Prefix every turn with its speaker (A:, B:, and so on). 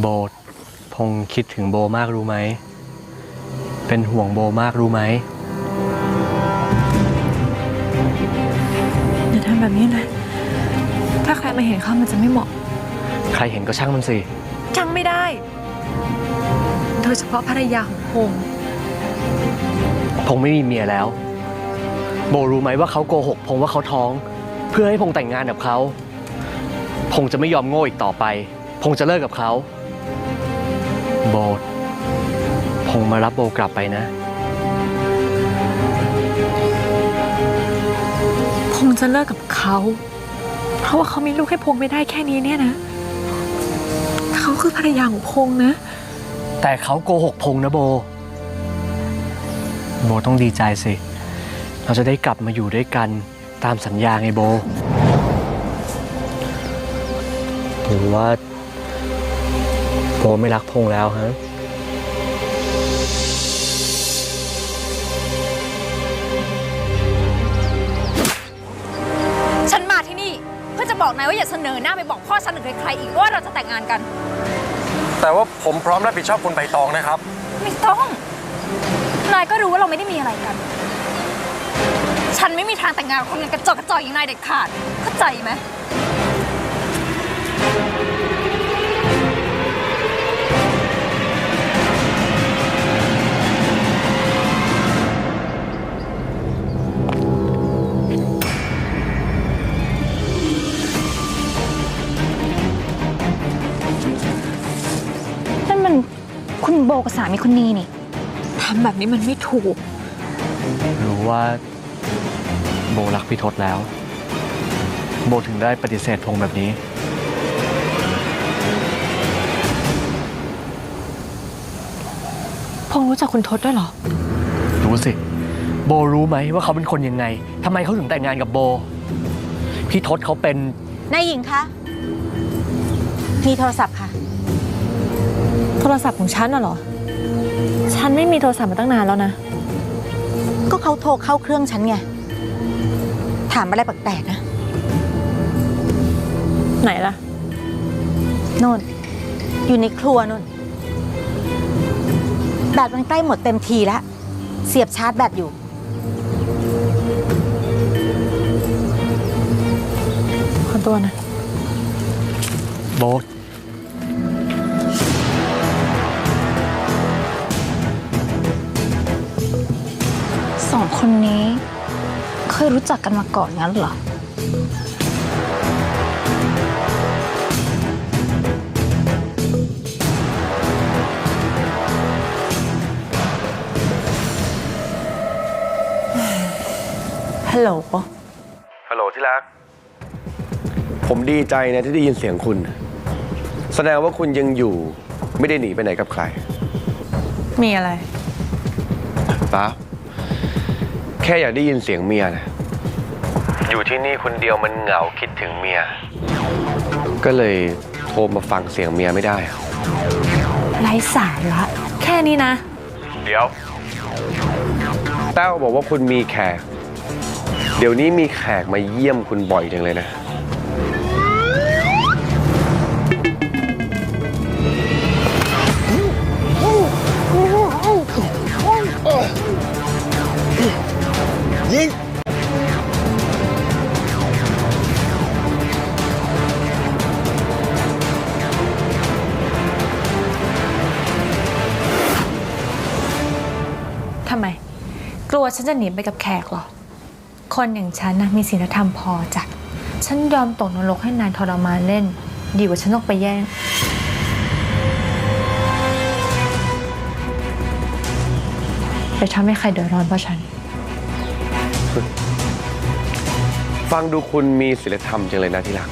A: โบพงคิดถึงโบมากรู้ไหม เป็นห่วงโบมากรู้ไหม
B: อย่าทำแบบนี้นะ ถ้าใครมาเห็นเข้ามันจะไม่เหมาะ
A: ใครเห็นก็ช่างมันสิ
B: จังไม่ได้ โดยเฉพาะภรรยาของพงษ์
A: พงไม่มีเมียแล้ว โบรู้ไหมว่าเขาโกหกพงว่าเขาท้อง เพื่อให้พงแต่งงานกับเขา พงจะไม่ยอมโง่อีกต่อไป พงจะเลิกกับเขา โบพงมารับโบกลับไปนะ
B: พงษ์จะเลิกกับเขา เพราะว่าเขามีลูกให้พงษ์ไม่ได้แค่นี้เนี่ยนะ เขาคือภรรยาของพงษ์นะ
A: แต่เขาโกหกพงนะโบ โบต้องดีใจสิ เราจะได้กลับมาอยู่ด้วยกันตามสัญญาไงโบ หรือว่า โบไม่รักพงแล้วฮะ
C: ฉันมาที่นี่เพื่อจะบอกนายว่าอย่าเสนอหน้าไปบอกพ่อฉันหรือใครๆอีกว่าเราจะแต่งงานกัน
D: แต่ว่าผมพร้อมรับผิดชอบคุณใบตองนะครับ
C: ไม่ต้อง นายก็รู้ว่าเราไม่ได้มีอะไรกัน ฉันไม่มีทางแต่งงานกับคนเงินกระจอกกระจอกอย่างนายเด็ดขาด เข้าใจไหม
E: โบกับสามีคุณนีนี่
B: ทำแบบนี้มันไม่ถูก
A: รู้ว่าโบรักพี่ทศแล้ว โบถึงได้ปฏิเสธพงแบบนี้
B: พงษ์รู้จักคุณทศด้วยเหรอ
A: รู้สิ โบรู้ไหมว่าเขาเป็นคนยังไงทำไมเขาถึงแต่งงานกับโบ พี่ทศเขาเป็น
E: นายหญิงคะ มีโทรศัพท์ค่ะ
B: โทรศัพท์ของฉันน่ะเหรอ ฉันไม่มีโทรศัพท์มาตั้งนานแล้วนะ
E: ก็เขาโทรเข้าเครื่องฉันไง ถามอะไรแปลกๆนะ
B: ไหนล่ะ
E: โน่น อยู่ในครัวโน่น แบตมันใกล้หมดเต็มทีแล้ว เสียบชาร์จแบตอยู่
B: ขอตัวนะ
A: โบ
E: ส คนนี้เคยรู้จักกันมาก่อนงั้นเหรอ ฮัลโหล
D: ฮัลโหลที่รัก ผมดีใจนะที่ได้ยินเสียงคุณ แสดงว่าคุณยังอยู่ไม่ได้หนีไปไหนกับใคร
B: มีอะไร
D: เปล่า แค่อยากได้ยินเสียงเมียนะอยู่ที่นี่คนเดียวมันเหงาคิดถึงเมีย ก็เลยโทรมาฟังเสียงเมียไม่ได้อะ
B: ไร้สาระแค่นี้นะ
D: เดี๋ยว แต้วบอกว่าคุณมีแขก เดี๋ยวนี้มีแขกมาเยี่ยมคุณบ่อยจังเลยนะำ
B: ไม กลัวฉันจะหนีไปกับแขกเหรอ คนอย่างฉันนะมีศีลธรรมพอจ้ะฉันยอมตกนรกให้นายทรมานเล่น ดีกว่าฉันต้องไปแย่ง ไปทำให้ใครเดือดร้อนเพราะฉัน
D: ฟังดูคุณมีศีลธรรมจังเลยนะที่รัก